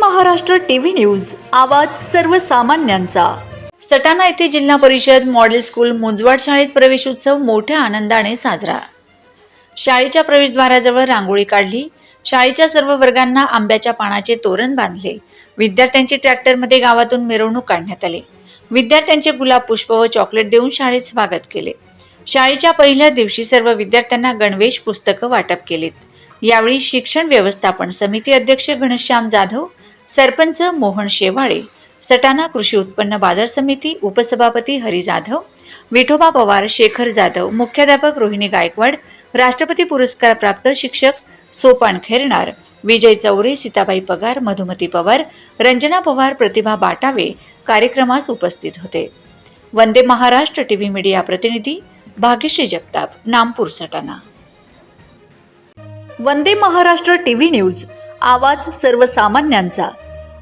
Maharashtra TV news आवाज सर्वसामान्यांचा. सटाणा येथे जिल्हा परिषद मॉडेल स्कूल मुंजवाड शाळेत प्रवेश उत्सव मोठ्या आनंदाने साजरा. शाळेच्या प्रवेशद्वाराजवळ रांगोळी काढली शाळेच्या सर्व वर्गांना आंब्याच्या पानाचे तोरण बांधले विद्यार्थ्यांची ट्रॅक्टरमध्ये गावातून मिरवणूक काढण्यात आली. विद्यार्थ्यांचे गुलाब पुष्प व चॉकलेट देऊन शाळेत स्वागत केले. शाळेच्या पहिल्या दिवशी सर्व विद्यार्थ्यांना गणवेश पुस्तकं वाटप केलीत. यावेळी शिक्षण व्यवस्थापन समिती अध्यक्ष घनश्याम जाधव सरपंच मोहन शेवाळे सटाणा कृषी उत्पन्न बाजार समिती उपसभापती हरी जाधव विठोबा पवार शेखर जाधव मुख्याध्यापक रोहिणी गायकवाड राष्ट्रपती पुरस्कार प्राप्त शिक्षक सोपान खेरणार विजय चौरे सीताबाई पगार मधुमती पवार रंजना पवार प्रतिभा बाटावे कार्यक्रमास उपस्थित होते. वंदे महाराष्ट्र टीव्ही मीडिया प्रतिनिधी भाग्यश्री जगताप नामपूर सटाणा. वंदे महाराष्ट्र टीव्ही न्यूज आवाज सर्वसामान्यांचा.